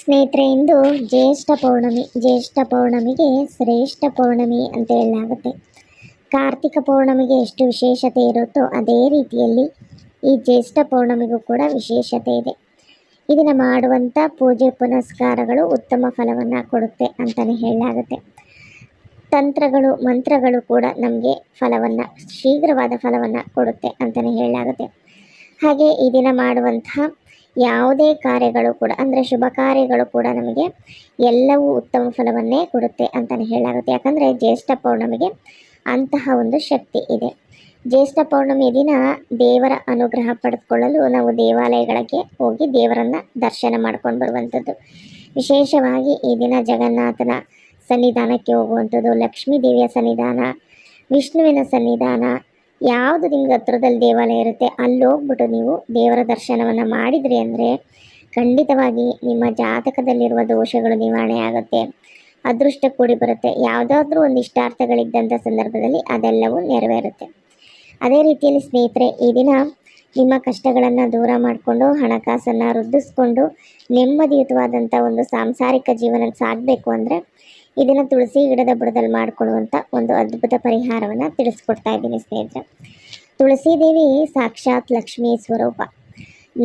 ಸ್ನೇಹಿತರೆ, ಇಂದು ಜ್ಯೇಷ್ಠ ಪೌರ್ಣಮಿ. ಜ್ಯೇಷ್ಠ ಪೌರ್ಣಮಿಗೆ ಶ್ರೇಷ್ಠ ಪೌರ್ಣಮಿ ಅಂತ ಹೇಳಲಾಗುತ್ತೆ. ಕಾರ್ತಿಕ ಪೌರ್ಣಮಿಗೆ ಎಷ್ಟು ವಿಶೇಷತೆ ಇರುತ್ತೋ ಅದೇ ರೀತಿಯಲ್ಲಿ ಈ ಜ್ಯೇಷ್ಠ ಪೌರ್ಣಮಿಗೂ ಕೂಡ ವಿಶೇಷತೆ ಇದೆ. ಇದನ್ನು ಮಾಡುವಂಥ ಪೂಜೆ ಪುನಸ್ಕಾರಗಳು ಉತ್ತಮ ಫಲವನ್ನು ಕೊಡುತ್ತೆ ಅಂತಲೇ ಹೇಳಲಾಗುತ್ತೆ. ತಂತ್ರಗಳು, ಮಂತ್ರಗಳು ಕೂಡ ನಮಗೆ ಫಲವನ್ನು, ಶೀಘ್ರವಾದ ಫಲವನ್ನು ಕೊಡುತ್ತೆ ಅಂತಲೇ ಹೇಳಲಾಗುತ್ತೆ. ಹಾಗೆ ಈ ದಿನ ಮಾಡುವಂತಹ ಯಾವುದೇ ಕಾರ್ಯಗಳು ಕೂಡ, ಅಂದರೆ ಶುಭ ಕಾರ್ಯಗಳು ಕೂಡ ನಮಗೆ ಎಲ್ಲವೂ ಉತ್ತಮ ಫಲವನ್ನೇ ಕೊಡುತ್ತೆ ಅಂತಲೇ ಹೇಳಲಾಗುತ್ತೆ. ಯಾಕಂದರೆ ಜ್ಯೇಷ್ಠ ಪೌರ್ಣಮಿಗೆ ಅಂತಹ ಒಂದು ಶಕ್ತಿ ಇದೆ. ಜ್ಯೇಷ್ಠ ಪೌರ್ಣಮಿ ದಿನ ದೇವರ ಅನುಗ್ರಹ ಪಡೆದುಕೊಳ್ಳಲು ನಾವು ದೇವಾಲಯಗಳಿಗೆ ಹೋಗಿ ದೇವರನ್ನು ದರ್ಶನ ಮಾಡ್ಕೊಂಡು ಬರುವಂಥದ್ದು. ವಿಶೇಷವಾಗಿ ಈ ದಿನ ಜಗನ್ನಾಥನ ಸನ್ನಿಧಾನಕ್ಕೆ ಹೋಗುವಂಥದ್ದು, ಲಕ್ಷ್ಮೀ ದೇವಿಯ ಸನ್ನಿಧಾನ, ವಿಷ್ಣುವಿನ ಸನ್ನಿಧಾನ ಯಾವುದು ನಿಮ್ಗೆ ಹತ್ರದಲ್ಲಿ ದೇವಾಲಯ ಇರುತ್ತೆ, ಅಲ್ಲಿ ಹೋಗ್ಬಿಟ್ಟು ನೀವು ದೇವರ ದರ್ಶನವನ್ನು ಮಾಡಿದ್ರಿ ಅಂದರೆ ಖಂಡಿತವಾಗಿ ನಿಮ್ಮ ಜಾತಕದಲ್ಲಿರುವ ದೋಷಗಳು ನಿವಾರಣೆ ಆಗುತ್ತೆ. ಅದೃಷ್ಟ ಕೂಡಿ ಬರುತ್ತೆ. ಯಾವುದಾದ್ರೂ ಒಂದು ಇಷ್ಟಾರ್ಥಗಳಿದ್ದಂಥ ಸಂದರ್ಭದಲ್ಲಿ ಅದೆಲ್ಲವೂ ನೆರವೇರುತ್ತೆ. ಅದೇ ರೀತಿಯಲ್ಲಿ ಸ್ನೇಹಿತರೆ, ಈ ದಿನ ನಿಮ್ಮ ಕಷ್ಟಗಳನ್ನು ದೂರ ಮಾಡಿಕೊಂಡು, ಹಣಕಾಸನ್ನು ವೃದ್ಧಿಸ್ಕೊಂಡು ನೆಮ್ಮದಿಯುತವಾದಂಥ ಒಂದು ಸಾಂಸಾರಿಕ ಜೀವನ ಸಾಗಬೇಕು ಅಂದರೆ ಇದನ್ನು ತುಳಸಿ ಗಿಡದ ಬುಡದಲ್ಲಿ ಮಾಡಿಕೊಳ್ಳುವಂಥ ಒಂದು ಅದ್ಭುತ ಪರಿಹಾರವನ್ನು ತಿಳಿಸ್ಕೊಡ್ತಾ ಇದ್ದೀನಿ ಸ್ನೇಹಿತರೆ. ತುಳಸಿ ದೇವಿ ಸಾಕ್ಷಾತ್ ಲಕ್ಷ್ಮೀ ಸ್ವರೂಪ.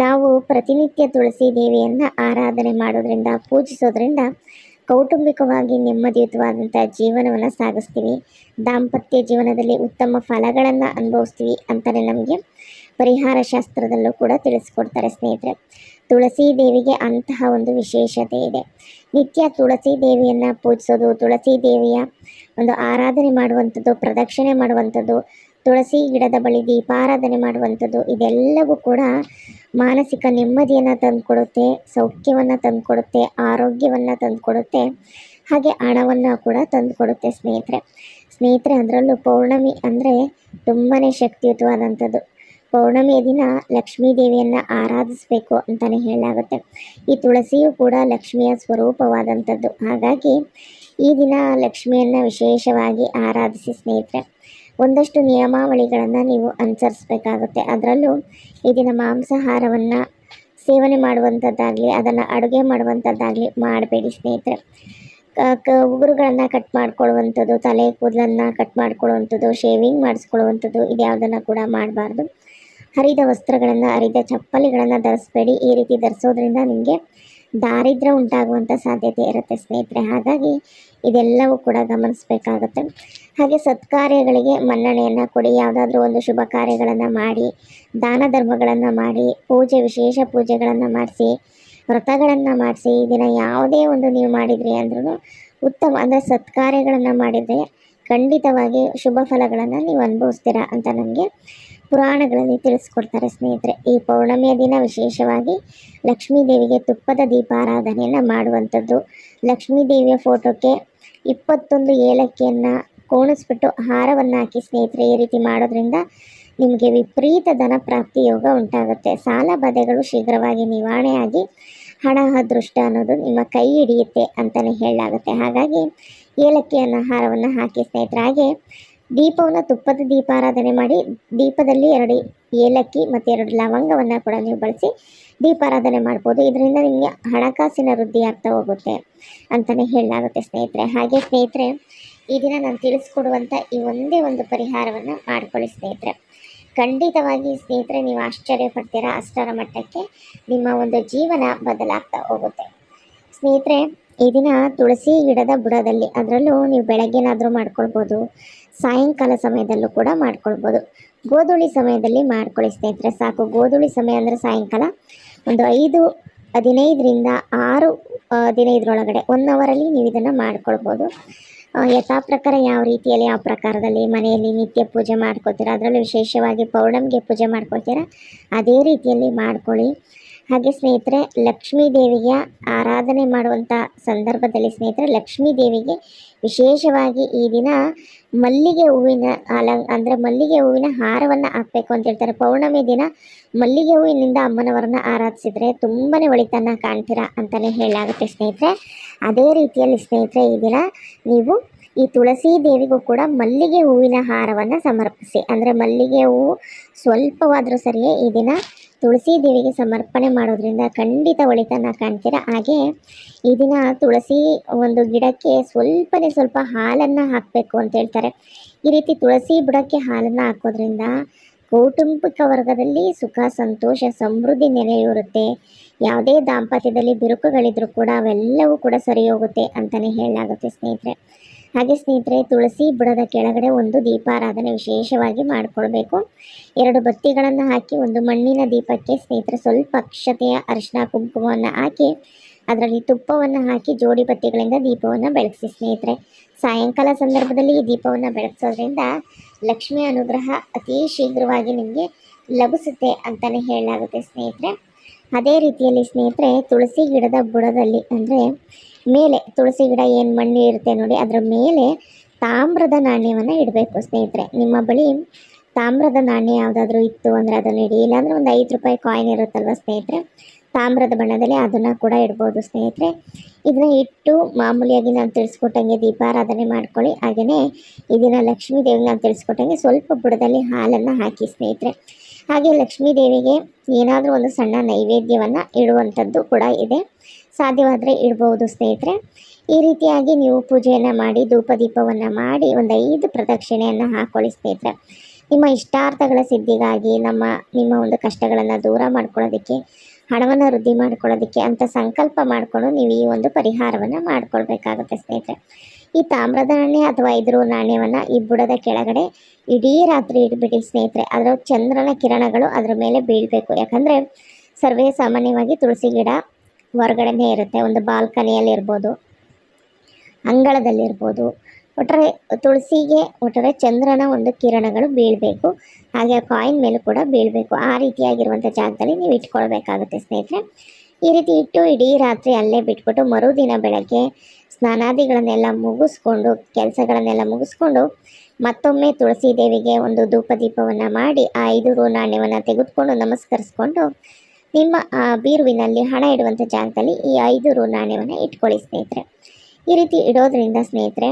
ನಾವು ಪ್ರತಿನಿತ್ಯ ತುಳಸಿ ದೇವಿಯನ್ನು ಆರಾಧನೆ ಮಾಡೋದ್ರಿಂದ, ಪೂಜಿಸೋದ್ರಿಂದ ಕೌಟುಂಬಿಕವಾಗಿ ನೆಮ್ಮದಿಯುತವಾದಂಥ ಜೀವನವನ್ನು ಸಾಗಿಸ್ತೀವಿ. ದಾಂಪತ್ಯ ಜೀವನದಲ್ಲಿ ಉತ್ತಮ ಫಲಗಳನ್ನು ಅನುಭವಿಸ್ತೀವಿ ಅಂತಲೇ ನಮಗೆ ಪರಿಹಾರ ಶಾಸ್ತ್ರದಲ್ಲೂ ಕೂಡ ತಿಳಿಸ್ಕೊಡ್ತಾರೆ ಸ್ನೇಹಿತರೆ. ತುಳಸಿ ದೇವಿಗೆ ಅಂತಹ ಒಂದು ವಿಶೇಷತೆ ಇದೆ. ನಿತ್ಯ ತುಳಸಿ ದೇವಿಯನ್ನು ಪೂಜಿಸೋದು ತುಳಸಿ ದೇವಿಯ ಒಂದು ಆರಾಧನೆ ಮಾಡುವಂಥದ್ದು, ಪ್ರದಕ್ಷಿಣೆ ಮಾಡುವಂಥದ್ದು, ತುಳಸಿ ಗಿಡದ ಬಳಿ ದೀಪಾರಾಧನೆ ಮಾಡುವಂಥದ್ದು, ಇದೆಲ್ಲವೂ ಕೂಡ ಮಾನಸಿಕ ನೆಮ್ಮದಿಯನ್ನು ತಂದುಕೊಡುತ್ತೆ, ಸೌಖ್ಯವನ್ನು ತಂದುಕೊಡುತ್ತೆ, ಆರೋಗ್ಯವನ್ನು ತಂದುಕೊಡುತ್ತೆ, ಹಾಗೆ ಹಣವನ್ನು ಕೂಡ ತಂದುಕೊಡುತ್ತೆ ಸ್ನೇಹಿತರೆ. ಸ್ನೇಹಿತರೆ, ಅದರಲ್ಲೂ ಪೌರ್ಣಮಿ ಅಂದರೆ ತುಂಬಾ ಶಕ್ತಿಯುತವಾದಂಥದ್ದು. ಪೌರ್ಣಮಿಯ ದಿನ ಲಕ್ಷ್ಮೀ ದೇವಿಯನ್ನು ಆರಾಧಿಸಬೇಕು ಅಂತಲೇ ಹೇಳಲಾಗುತ್ತೆ. ಈ ತುಳಸಿಯು ಕೂಡ ಲಕ್ಷ್ಮಿಯ ಸ್ವರೂಪವಾದಂಥದ್ದು. ಹಾಗಾಗಿ ಈ ದಿನ ಲಕ್ಷ್ಮಿಯನ್ನು ವಿಶೇಷವಾಗಿ ಆರಾಧಿಸಿ ಸ್ನೇಹಿತರೆ, ಒಂದಷ್ಟು ನಿಯಮಾವಳಿಗಳನ್ನು ನೀವು ಅನುಸರಿಸಬೇಕಾಗುತ್ತೆ. ಅದರಲ್ಲೂ ಈ ದಿನ ಮಾಂಸಾಹಾರವನ್ನು ಸೇವನೆ ಮಾಡುವಂಥದ್ದಾಗಲಿ, ಅದನ್ನು ಅಡುಗೆ ಮಾಡುವಂಥದ್ದಾಗಲಿ ಮಾಡಬೇಡಿ ಸ್ನೇಹಿತರೆ. ಕ- ಉಗುರುಗಳನ್ನು ಕಟ್ ಮಾಡ್ಕೊಳ್ಳುವಂಥದ್ದು, ತಲೆ ಕೂದಲನ್ನು ಕಟ್ ಮಾಡ್ಕೊಳ್ಳುವಂಥದ್ದು ಶೇವಿಂಗ್ ಮಾಡಿಸ್ಕೊಳ್ಳುವಂಥದ್ದು ಇದ್ಯಾವುದನ್ನು ಕೂಡ ಮಾಡಬಾರ್ದು. ಹರಿದ ವಸ್ತ್ರಗಳನ್ನು, ಹರಿದ ಚಪ್ಪಲಿಗಳನ್ನು ಧರಿಸ್ಬೇಡಿ. ಈ ರೀತಿ ಧರಿಸೋದ್ರಿಂದ ನಿಮಗೆ ದಾರಿದ್ರ್ಯ ಉಂಟಾಗುವಂಥ ಸಾಧ್ಯತೆ ಇರುತ್ತೆ ಸ್ನೇಹಿತರೆ. ಹಾಗಾಗಿ ಇದೆಲ್ಲವೂ ಕೂಡ ಗಮನಿಸಬೇಕಾಗುತ್ತೆ. ಹಾಗೆ ಸತ್ಕಾರ್ಯಗಳಿಗೆ ಮನ್ನಣೆಯನ್ನು ಕೊಡಿ. ಯಾವುದಾದ್ರೂ ಒಂದು ಶುಭ ಕಾರ್ಯಗಳನ್ನು ಮಾಡಿ, ದಾನ ಧರ್ಮಗಳನ್ನು ಮಾಡಿ, ಪೂಜೆ, ವಿಶೇಷ ಪೂಜೆಗಳನ್ನು ಮಾಡಿಸಿ, ವ್ರತಗಳನ್ನು ಮಾಡಿಸಿ ದಿನ ಯಾವುದೇ ಒಂದು ನೀವು ಮಾಡಿದ್ರಿ ಅಂದ್ರೂ ಉತ್ತಮ, ಅಂದರೆ ಸತ್ಕಾರ್ಯಗಳನ್ನು ಮಾಡಿದರೆ ಖಂಡಿತವಾಗಿ ಶುಭ ಫಲಗಳನ್ನು ನೀವು ಅನುಭವಿಸ್ತೀರಾ ಅಂತ ನಮಗೆ ಪುರಾಣಗಳಲ್ಲಿ ತಿಳಿಸ್ಕೊಡ್ತಾರೆ ಸ್ನೇಹಿತರೆ. ಈ ಪೌರ್ಣಮಿಯ ದಿನ ವಿಶೇಷವಾಗಿ ಲಕ್ಷ್ಮೀ ದೇವಿಗೆ ತುಪ್ಪದ ದೀಪಾರಾಧನೆಯನ್ನು ಮಾಡುವಂಥದ್ದು. ಲಕ್ಷ್ಮೀ ದೇವಿಯ ಫೋಟೋಕ್ಕೆ ಇಪ್ಪತ್ತೊಂದು ಏಲಕ್ಕಿಯನ್ನು ಕೋಣಿಸ್ಬಿಟ್ಟು ಹಾರವನ್ನು ಹಾಕಿ ಸ್ನೇಹಿತರೆ, ಈ ರೀತಿ ಮಾಡೋದ್ರಿಂದ ನಿಮಗೆ ವಿಪರೀತ ಧನ ಪ್ರಾಪ್ತಿ ಯೋಗ ಉಂಟಾಗುತ್ತೆ. ಸಾಲ ಬಾಧೆಗಳು ಶೀಘ್ರವಾಗಿ ನಿವಾರಣೆಯಾಗಿ ಹಣ ಅದೃಷ್ಟ ಅನ್ನೋದು ನಿಮ್ಮ ಕೈ ಹಿಡಿಯುತ್ತೆ ಅಂತಲೇ ಹೇಳಲಾಗುತ್ತೆ. ಹಾಗಾಗಿ ಏಲಕ್ಕಿಯನ್ನು ಹಾರವನ್ನು ಹಾಕಿ ಸ್ನೇಹಿತರೆ, ಹಾಗೆ ದೀಪವನ್ನು ತುಪ್ಪದ ದೀಪಾರಾಧನೆ ಮಾಡಿ ದೀಪದಲ್ಲಿ ಎರಡು ಏಲಕ್ಕಿ ಮತ್ತು ಎರಡು ಲವಂಗವನ್ನು ಕೂಡ ನೀವು ಬಳಸಿ ದೀಪಾರಾಧನೆ ಮಾಡ್ಬೋದು. ಇದರಿಂದ ನಿಮಗೆ ಹಣಕಾಸಿನ ವೃದ್ಧಿ ಆಗ್ತಾ ಹೋಗುತ್ತೆ ಅಂತಲೇ ಹೇಳಲಾಗುತ್ತೆ ಸ್ನೇಹಿತರೆ. ಹಾಗೆ ಸ್ನೇಹಿತರೆ, ಈ ದಿನ ನಾನು ತಿಳಿಸ್ಕೊಡುವಂಥ ಈ ಒಂದೇ ಒಂದು ಪರಿಹಾರವನ್ನು ಮಾಡ್ಕೊಳ್ಳಿ ಸ್ನೇಹಿತರೆ. ಖಂಡಿತವಾಗಿ ಸ್ನೇಹಿತರೆ, ನೀವು ಆಶ್ಚರ್ಯ ಪಡ್ತೀರಾ. ಅಷ್ಟರ ಮಟ್ಟಕ್ಕೆ ನಿಮ್ಮ ಒಂದು ಜೀವನ ಬದಲಾಗ್ತಾ ಹೋಗುತ್ತೆ. ಸ್ನೇಹಿತರೆ ಈ ದಿನ ತುಳಸಿ ಗಿಡದ ಬುಡದಲ್ಲಿ ಅದರಲ್ಲೂ ನೀವು ಬೆಳಗ್ಗೆನಾದರೂ ಮಾಡ್ಕೊಳ್ಬೋದು, ಸಾಯಂಕಾಲ ಸಮಯದಲ್ಲೂ ಕೂಡ ಮಾಡ್ಕೊಳ್ಬೋದು. ಗೋಧೂಳಿ ಸಮಯದಲ್ಲಿ ಮಾಡ್ಕೊಳ್ಳಿ ಸ್ನೇಹಿತರೆ, ಸಾಕು. ಗೋಧೂಳಿ ಸಮಯ ಅಂದರೆ ಸಾಯಂಕಾಲ ಒಂದು ಐದು, ಹದಿನೈದರಿಂದ ಆರು ಹದಿನೈದರೊಳಗಡೆ ಒನ್ ಅವರಲ್ಲಿ ನೀವು ಇದನ್ನು ಮಾಡ್ಕೊಳ್ಬೋದು. ಯಥಾ ಪ್ರಕಾರ ಯಾವ ರೀತಿಯಲ್ಲಿ ಯಾವ ಪ್ರಕಾರದಲ್ಲಿ ಮನೆಯಲ್ಲಿ ನಿತ್ಯ ಪೂಜೆ ಮಾಡ್ಕೊತೀರಾ, ಅದರಲ್ಲೂ ವಿಶೇಷವಾಗಿ ಪೌರ್ಣಮಿಗೆ ಪೂಜೆ ಮಾಡ್ಕೊಳ್ತೀರ ಅದೇ ರೀತಿಯಲ್ಲಿ ಮಾಡ್ಕೊಳ್ಳಿ. ಹಾಗೆ ಸ್ನೇಹಿತರೆ, ಲಕ್ಷ್ಮೀ ದೇವಿಯ ಆರಾಧನೆ ಮಾಡುವಂಥ ಸಂದರ್ಭದಲ್ಲಿ ಸ್ನೇಹಿತರೆ, ಲಕ್ಷ್ಮೀ ದೇವಿಗೆ ವಿಶೇಷವಾಗಿ ಈ ದಿನ ಮಲ್ಲಿಗೆ ಹೂವಿನ ಅಲ ಅಂದರೆ ಮಲ್ಲಿಗೆ ಹೂವಿನ ಹಾರವನ್ನು ಹಾಕಬೇಕು ಅಂತ ಹೇಳ್ತಾರೆ. ಪೌರ್ಣಮಿ ದಿನ ಮಲ್ಲಿಗೆ ಹೂವಿನಿಂದ ಅಮ್ಮನವರನ್ನ ಆರಾಧಿಸಿದರೆ ತುಂಬಾ ಒಳಿತನ್ನ ಕಾಣ್ತೀರಾ ಅಂತಲೇ ಹೇಳಾಗುತ್ತೆ ಸ್ನೇಹಿತರೆ. ಅದೇ ರೀತಿಯಲ್ಲಿ ಸ್ನೇಹಿತರೆ, ಈ ದಿನ ನೀವು ಈ ತುಳಸಿ ದೇವಿಗೂ ಕೂಡ ಮಲ್ಲಿಗೆ ಹೂವಿನ ಹಾರವನ್ನು ಸಮರ್ಪಿಸಿ. ಅಂದರೆ ಮಲ್ಲಿಗೆ ಹೂವು ಸ್ವಲ್ಪವಾದರೂ ಸರಿಯೇ ಈ ದಿನ ತುಳಸಿ ದೇವಿಗೆ ಸಮರ್ಪಣೆ ಮಾಡೋದ್ರಿಂದ ಖಂಡಿತ ಒಳಿತನ ಕಾಣ್ತೀರಾ? ಹಾಗೆ ಈ ದಿನ ತುಳಸಿ ಒಂದು ಗಿಡಕ್ಕೆ ಸ್ವಲ್ಪನೇ ಸ್ವಲ್ಪ ಹಾಲನ್ನು ಹಾಕಬೇಕು ಅಂತ ಹೇಳ್ತಾರೆ. ಈ ರೀತಿ ತುಳಸಿ ಬುಡಕ್ಕೆ ಹಾಲನ್ನು ಹಾಕೋದ್ರಿಂದ ಕೌಟುಂಬಿಕ ವರ್ಗದಲ್ಲಿ ಸುಖ, ಸಂತೋಷ, ಸಮೃದ್ಧಿ ನೆಲೆಯೂರುತ್ತೆ. ಯಾವುದೇ ದಾಂಪತ್ಯದಲ್ಲಿ ಬಿರುಕುಗಳಿದ್ರೂ ಕೂಡ ಅವೆಲ್ಲವೂ ಕೂಡ ಸರಿ ಹೋಗುತ್ತೆ ಅಂತಲೇ ಹೇಳಲಾಗುತ್ತೆ ಸ್ನೇಹಿತರೆ. ಹಾಗೆ ಸ್ನೇಹಿತರೆ, ತುಳಸಿ ಬುಡದ ಕೆಳಗಡೆ ಒಂದು ದೀಪಾರಾಧನೆ ವಿಶೇಷವಾಗಿ ಮಾಡಿಕೊಳ್ಬೇಕು. ಎರಡು ಬತ್ತಿಗಳನ್ನು ಹಾಕಿ ಒಂದು ಮಣ್ಣಿನ ದೀಪಕ್ಕೆ ಸ್ನೇಹಿತರೆ ಸ್ವಲ್ಪ ಅಕ್ಷತೆಯ ಅರಿಶಿನ ಕುಂಕುಮವನ್ನು ಹಾಕಿ ಅದರಲ್ಲಿ ತುಪ್ಪವನ್ನು ಹಾಕಿ ಜೋಡಿ ಬತ್ತಿಗಳಿಂದ ದೀಪವನ್ನು ಬೆಳಗಿಸಿ. ಸ್ನೇಹಿತರೆ, ಸಾಯಂಕಾಲ ಸಂದರ್ಭದಲ್ಲಿ ಈ ದೀಪವನ್ನು ಬೆಳಗಿಸೋದ್ರಿಂದ ಲಕ್ಷ್ಮಿ ಅನುಗ್ರಹ ಅತಿ ಶೀಘ್ರವಾಗಿ ನಿಮಗೆ ಲಭಿಸುತ್ತೆ ಅಂತಲೇ ಹೇಳಲಾಗುತ್ತೆ ಸ್ನೇಹಿತರೆ. ಅದೇ ರೀತಿಯಲ್ಲಿ ಸ್ನೇಹಿತರೆ, ತುಳಸಿ ಗಿಡದ ಬುಡದಲ್ಲಿ ಅಂದರೆ ಮೇಲೆ, ತುಳಸಿ ಗಿಡ ಏನು ಮಣ್ಣು ಇರುತ್ತೆ ನೋಡಿ, ಅದರ ಮೇಲೆ ತಾಮ್ರದ ನಾಣ್ಯವನ್ನು ಇಡಬೇಕು ಸ್ನೇಹಿತರೆ. ನಿಮ್ಮ ಬಳಿ ತಾಮ್ರದ ನಾಣ್ಯ ಯಾವುದಾದ್ರೂ ಇತ್ತು ಅಂದರೆ ಅದನ್ನು ಇಡಿ. ಇಲ್ಲಾಂದರೆ ಒಂದು ಐದು ರೂಪಾಯಿ ಕಾಯಿನ್ ಇರುತ್ತಲ್ವ ಸ್ನೇಹಿತರೆ? ತಾಮ್ರದ ಬಣ್ಣದಲ್ಲಿ ಅದನ್ನು ಕೂಡ ಇಡ್ಬೋದು ಸ್ನೇಹಿತರೆ. ಇದನ್ನ ಇಟ್ಟು ಮಾಮೂಲಿಯಾಗಿ ನಾನು ತಿಳಿಸ್ಕೊಟ್ಟಂಗೆ ದೀಪಾರಾಧನೆ ಮಾಡ್ಕೊಳ್ಳಿ. ಹಾಗೆಯೇ ಇದನ್ನು ಲಕ್ಷ್ಮೀ ದೇವಿಗೆ ನಾನು ತಿಳಿಸ್ಕೊಟ್ಟಂಗೆ ಸ್ವಲ್ಪ ಬುಡದಲ್ಲಿ ಹಾಲನ್ನು ಹಾಕಿ ಸ್ನೇಹಿತರೆ. ಹಾಗೆ ಲಕ್ಷ್ಮೀ ದೇವಿಗೆ ಏನಾದರೂ ಒಂದು ಸಣ್ಣ ನೈವೇದ್ಯವನ್ನು ಇಡುವಂಥದ್ದು ಕೂಡ ಇದೆ. ಸಾಧ್ಯವಾದರೆ ಇಡ್ಬೋದು ಸ್ನೇಹಿತರೆ. ಈ ರೀತಿಯಾಗಿ ನೀವು ಪೂಜೆಯನ್ನು ಮಾಡಿ ಧೂಪ ದೀಪವನ್ನು ಮಾಡಿ ಒಂದು ಐದು ಪ್ರದಕ್ಷಿಣೆಯನ್ನು ಹಾಕೊಳ್ಳಿ ಸ್ನೇಹಿತರೆ. ನಿಮ್ಮ ಇಷ್ಟಾರ್ಥಗಳ ಸಿದ್ಧಿಗಾಗಿ ನಮ್ಮ, ನಿಮ್ಮ ಒಂದು ಕಷ್ಟಗಳನ್ನು ದೂರ ಮಾಡ್ಕೊಳ್ಳೋದಕ್ಕೆ, ಹಣವನ್ನು ವೃದ್ಧಿ ಮಾಡ್ಕೊಳ್ಳೋದಕ್ಕೆ ಅಂತ ಸಂಕಲ್ಪ ಮಾಡಿಕೊಂಡು ನೀವು ಈ ಒಂದು ಪರಿಹಾರವನ್ನು ಮಾಡ್ಕೊಳ್ಬೇಕಾಗುತ್ತೆ ಸ್ನೇಹಿತರೆ. ಈ ತಾಮ್ರದ ನಾಣ್ಯ ಅಥವಾ ಇದ್ರು ನಾಣ್ಯವನ್ನು ಈ ಬುಡದ ಕೆಳಗಡೆ ಇಡೀ ರಾತ್ರಿ ಇಡ್ಬಿಡಿ ಸ್ನೇಹಿತರೆ. ಅದರ ಚಂದ್ರನ ಕಿರಣಗಳು ಅದರ ಮೇಲೆ ಬೀಳಬೇಕು. ಯಾಕಂದರೆ ಸರ್ವೇ ಸಾಮಾನ್ಯವಾಗಿ ತುಳಸಿ ಗಿಡ ಹೊರಗಡೆನೇ ಇರುತ್ತೆ. ಒಂದು ಬಾಲ್ಕನಿಯಲ್ಲಿರ್ಬೋದು, ಅಂಗಳದಲ್ಲಿರ್ಬೋದು ಒಟ್ಟಾರೆ ತುಳಸಿಗೆ ಒಟ್ಟಾರೆ ಚಂದ್ರನ ಒಂದು ಕಿರಣಗಳು ಬೀಳಬೇಕು. ಹಾಗೆ ಆ ಕಾಯಿನ್ ಮೇಲೂ ಕೂಡ ಬೀಳಬೇಕು. ಆ ರೀತಿಯಾಗಿರುವಂಥ ಜಾಗದಲ್ಲಿ ನೀವು ಇಟ್ಕೊಳ್ಬೇಕಾಗುತ್ತೆ ಸ್ನೇಹಿತರೆ. ಈ ರೀತಿ ಇಟ್ಟು ಇಡೀ ರಾತ್ರಿ ಅಲ್ಲೇ ಬಿಟ್ಬಿಟ್ಟು ಮರುದಿನ ಬೆಳಗ್ಗೆ ಸ್ನಾನಾದಿಗಳನ್ನೆಲ್ಲ ಮುಗಿಸ್ಕೊಂಡು, ಕೆಲಸಗಳನ್ನೆಲ್ಲ ಮುಗಿಸ್ಕೊಂಡು ಮತ್ತೊಮ್ಮೆ ತುಳಸಿ ದೇವಿಗೆ ಒಂದು ಧೂಪ ದೀಪವನ್ನು ಮಾಡಿ ಆ ಐದು ರೂ ನಾಣ್ಯವನ್ನು ತೆಗೆದುಕೊಂಡು ನಮಸ್ಕರಿಸ್ಕೊಂಡು ನಿಮ್ಮ ಬೀರುವಿನಲ್ಲಿ ಹಣ ಇಡುವಂಥ ಜಾಗದಲ್ಲಿ ಈ ಐದು ನಾಣ್ಯವನ್ನು ಇಟ್ಕೊಳ್ಳಿ ಸ್ನೇಹಿತರೆ. ಈ ರೀತಿ ಇಡೋದ್ರಿಂದ ಸ್ನೇಹಿತರೆ,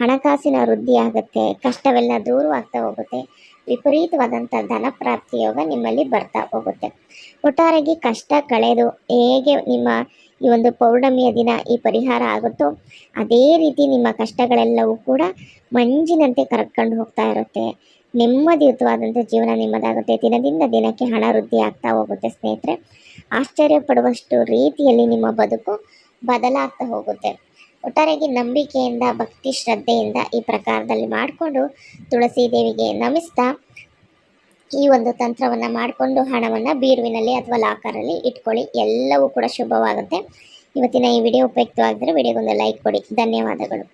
ಹಣಕಾಸಿನ ವೃದ್ಧಿ ಆಗುತ್ತೆ, ಕಷ್ಟವೆಲ್ಲ ದೂರವಾಗ್ತಾ ಹೋಗುತ್ತೆ ವಿಪರೀತವಾದಂಥ ಧನ ಪ್ರಾಪ್ತಿ ಯೋಗ ನಿಮ್ಮಲ್ಲಿ ಬರ್ತಾ ಹೋಗುತ್ತೆ. ಒಟ್ಟಾರೆಗೆ ಕಷ್ಟ ಕಳೆದು ಹೇಗೆ ನಿಮ್ಮ ಈ ಒಂದು ಪೌರ್ಣಮಿಯ ದಿನ ಈ ಪರಿಹಾರ ಆಗುತ್ತೋ, ಅದೇ ರೀತಿ ನಿಮ್ಮ ಕಷ್ಟಗಳೆಲ್ಲವೂ ಕೂಡ ಮಂಜಿನಂತೆ ಕರ್ಕೊಂಡು ಹೋಗ್ತಾ ಇರುತ್ತೆ. ನೆಮ್ಮದಿಯುತವಾದಂಥ ಜೀವನ ನಿಮ್ಮದಾಗುತ್ತೆ. ದಿನದಿಂದ ದಿನಕ್ಕೆ ಹಣ ವೃದ್ಧಿ ಆಗ್ತಾ ಹೋಗುತ್ತೆ ಸ್ನೇಹಿತರೆ. ಆಶ್ಚರ್ಯ ಪಡುವಷ್ಟು ರೀತಿಯಲ್ಲಿ ನಿಮ್ಮ ಬದುಕು ಬದಲಾಗ್ತಾ ಹೋಗುತ್ತೆ. ಒಟ್ಟಾರೆಯಾಗಿ ನಂಬಿಕೆಯಿಂದ, ಭಕ್ತಿ ಶ್ರದ್ಧೆಯಿಂದ ಈ ಪ್ರಕಾರದಲ್ಲಿ ಮಾಡಿಕೊಂಡು ತುಳಸಿ ದೇವಿಗೆ ನಮಿಸ್ತಾ ಈ ಒಂದು ತಂತ್ರವನ್ನು ಮಾಡಿಕೊಂಡು ಹಣವನ್ನು ಬೀರುವಿನಲ್ಲಿ ಅಥವಾ ಲಾಕರಲ್ಲಿ ಇಟ್ಕೊಳ್ಳಿ. ಎಲ್ಲವೂ ಕೂಡ ಶುಭವಾಗುತ್ತೆ. ಇವತ್ತಿನ ಈ ವಿಡಿಯೋ ಉಪಯುಕ್ತವಾಗಿದ್ದರೆ ವಿಡಿಯೋಗೊಂದು ಲೈಕ್ ಕೊಡಿ. ಧನ್ಯವಾದಗಳು.